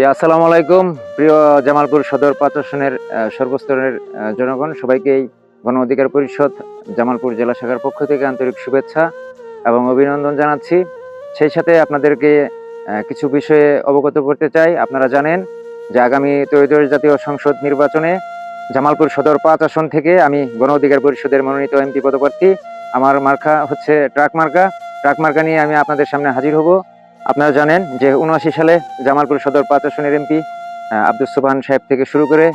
জি, আসসালামু আলাইকুম। প্রিয় জামালপুর সদর পাঁচ আসনের সর্বস্তরের জনগণ সবাইকেই গণ অধিকার পরিষদ জামালপুর জেলা শাখার পক্ষ থেকে আন্তরিক শুভেচ্ছা এবং অভিনন্দন জানাচ্ছি। সেই সাথে আপনাদেরকে কিছু বিষয়ে অবগত করতে চাই। আপনারা জানেন যে আগামী ত্রয়োদশ জাতীয় সংসদ নির্বাচনে জামালপুর সদর পাঁচ আসন থেকে আমি গণ অধিকার পরিষদের মনোনীত এমপি পদপ্রার্থী। আমার মার্কা হচ্ছে ট্রাক মার্কা। ট্রাক মার্কা নিয়ে আমি আপনাদের সামনে হাজির হব। আপনারা জানেন যে উনআশি সালে জামালপুর সদর পাঁচ এমপি আব্দুল সুবহান সাহেব থেকে শুরু করে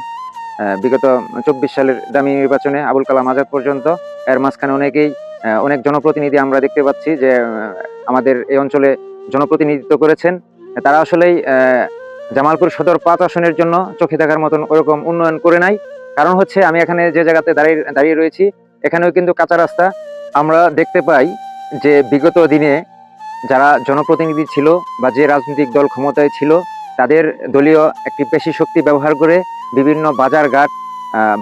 বিগত চব্বিশ সালের দামি নির্বাচনে আবুল কালাম আজাদ পর্যন্ত, এর মাঝখানে অনেকেই অনেক জনপ্রতিনিধি আমরা দেখতে পাচ্ছি যে আমাদের এই অঞ্চলে জনপ্রতিনিধিত্ব করেছেন। তারা আসলেই জামালপুর সদর পাঁচ আসনের জন্য চোখে দেখার মতন ওরকম উন্নয়ন করে নাই। কারণ হচ্ছে আমি এখানে যে জায়গাতে দাঁড়িয়ে দাঁড়িয়ে রয়েছি, এখানেও কিন্তু কাঁচা রাস্তা। আমরা দেখতে পাই যে বিগত দিনে যারা জনপ্রতিনিধি ছিল বা যে রাজনৈতিক দল ক্ষমতায় ছিল, তাদের দলীয় একটি পেশি শক্তি ব্যবহার করে বিভিন্ন বাজারঘাট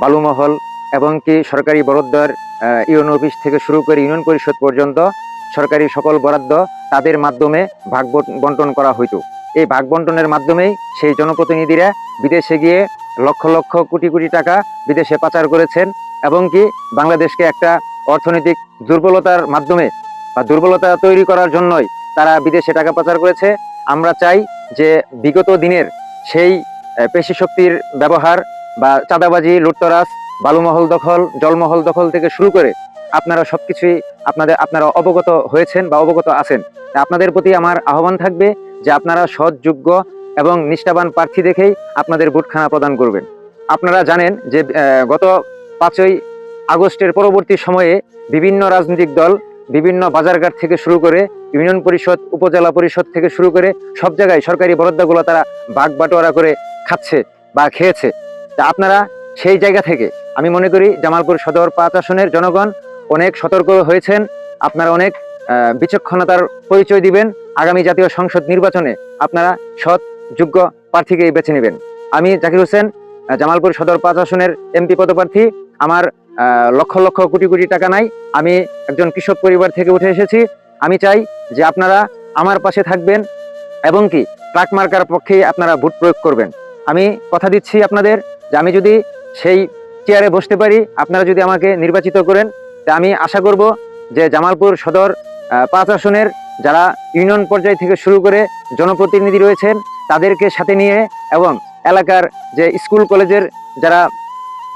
বালুমহল এবং কি সরকারি বরাদ্দর ইউনিয়ন অফিস থেকে শুরু করে ইউনিয়ন পরিষদ পর্যন্ত সরকারি সকল বরাদ্দ তাদের মাধ্যমে ভাগ বন্টন করা হইত। এই ভাগ বন্টনের মাধ্যমেই সেই জনপ্রতিনিধিরা বিদেশে গিয়ে লক্ষ লক্ষ কোটি কোটি টাকা বিদেশে পাচার করেছেন এবং কি বাংলাদেশকে একটা অর্থনৈতিক দুর্বলতার মাধ্যমে বা দুর্বলতা তৈরি করার জন্যই তারা বিদেশে টাকা পাচার করেছে। আমরা চাই যে বিগত দিনের সেই পেশি শক্তির ব্যবহার বা চাঁদাবাজি, লুটতরাজ, বালুমহল দখল, জলমহল দখল থেকে শুরু করে আপনারা সবকিছুই আপনাদের, আপনারা অবগত হয়েছেন বা অবগত আছেন। আপনাদের প্রতি আমার আহ্বান থাকবে যে আপনারা সৎ, যোগ্য এবং নিষ্ঠাবান প্রার্থী দেখেই আপনাদের ভোটখানা প্রদান করবেন। আপনারা জানেন যে গত পাঁচই আগস্টের পরবর্তী সময়ে বিভিন্ন রাজনৈতিক দল বিভিন্ন বাজারঘাট থেকে শুরু করে ইউনিয়ন পরিষদ, উপজেলা পরিষদ থেকে শুরু করে সব জায়গায় সরকারি বরাদ্দগুলো তারা বাঘ বাটোয়ারা করে খাচ্ছে বা খেয়েছে। তা আপনারা সেই জায়গা থেকে, আমি মনে করি জামালপুর সদর পাঁচ আসনের জনগণ অনেক সতর্ক হয়েছেন। আপনারা অনেক বিচক্ষণতার পরিচয় দিবেন। আগামী জাতীয় সংসদ নির্বাচনে আপনারা সৎ, যোগ্য প্রার্থীকেই বেছে নেবেন। আমি জাকির হোসেন জামালপুর সদর পাঁচ আসনের এমপি পদপ্রার্থী। আমার লক্ষ লক্ষ কোটি কোটি টাকা নাই। আমি একজন কৃষক পরিবার থেকে উঠে এসেছি। আমি চাই যে আপনারা আমার পাশে থাকবেন এবং কি ট্রাক মার্কার পক্ষেই আপনারা ভোট প্রয়োগ করবেন। আমি কথা দিচ্ছি আপনাদের যে আমি যদি সেই চেয়ারে বসতে পারি, আপনারা যদি আমাকে নির্বাচিত করেন, তা আমি আশা করব যে জামালপুর সদর পাঁচ আসনের যারা ইউনিয়ন পর্যায় থেকে শুরু করে জনপ্রতিনিধি রয়েছেন, তাদেরকে সাথে নিয়ে এবং এলাকার যে স্কুল কলেজের যারা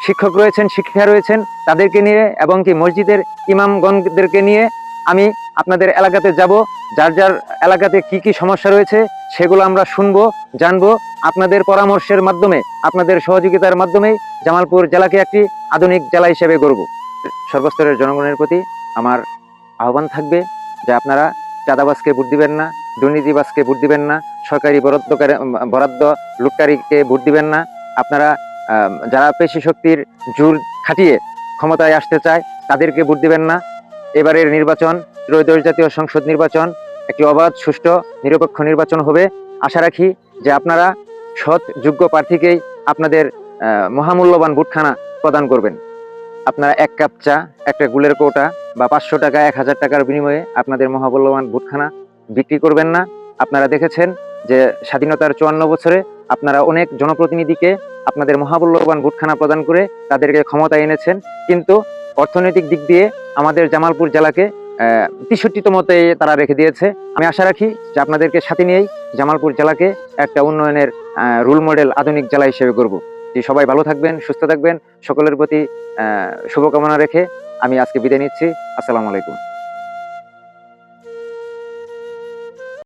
শিক্ষক রয়েছেন, শিক্ষিকা রয়েছেন, তাদেরকে নিয়ে এবং কি মসজিদের ইমামগণদেরকে নিয়ে আমি আপনাদের এলাকাতে যাব। যার যার এলাকাতে কি কি সমস্যা রয়েছে সেগুলো আমরা শুনব, জানব। আপনাদের পরামর্শের মাধ্যমে, আপনাদের সহযোগিতার মাধ্যমেই জামালপুর জেলাকে একটি আধুনিক জেলা হিসেবে গড়ব। সর্বস্তরের জনগণের প্রতি আমার আহ্বান থাকবে যে আপনারা চাঁদাবাজকে ভোট দিবেন না দুর্নীতিবাসকে ভোট দিবেন না, সরকারি বরাদ্দকারী বরাদ্দ লুটকারীকে ভোট দিবেন না। আপনারা যারা পেশি শক্তির জোর খাটিয়ে ক্ষমতায় আসতে চায়, তাদেরকে ভোট দিবেন না। এবারের নির্বাচন, ত্রয়োদশ জাতীয় সংসদ নির্বাচন, একটি অবাধ, সুষ্ঠু, নিরপেক্ষ নির্বাচন হবে। আশা রাখি যে আপনারা সৎ, যোগ্য প্রার্থীকেই আপনাদের মহামূল্যবান ভোটখানা প্রদান করবেন। আপনারা এক কাপ চা, একটা গুলের কৌটা বা পাঁচশো টাকা, এক হাজার টাকার বিনিময়ে আপনাদের মহামূল্যবান ভোটখানা বিক্রি করবেন না। আপনারা দেখেছেন যে স্বাধীনতার চুয়ান্ন বছরে আপনারা অনেক জনপ্রতিনিধিকে আপনাদের মহামূল্যবান ভোটখানা প্রদান করে তাদেরকে ক্ষমতায় এনেছেন। কিন্তু অর্থনৈতিক দিক দিয়ে আমাদের জামালপুর জেলাকে তেষট্টিতমতে তারা রেখে দিয়েছে। আমি আশা রাখি যে আপনাদেরকে সাথে নিয়েই জামালপুর জেলাকে একটা উন্নয়নের রোল মডেল আধুনিক জেলা হিসেবে করব যে সবাই ভালো থাকবেন, সুস্থ থাকবেন, সকলের প্রতি শুভকামনা রেখে আমি আজকে বিদায় নিচ্ছি। আসসালামু আলাইকুম।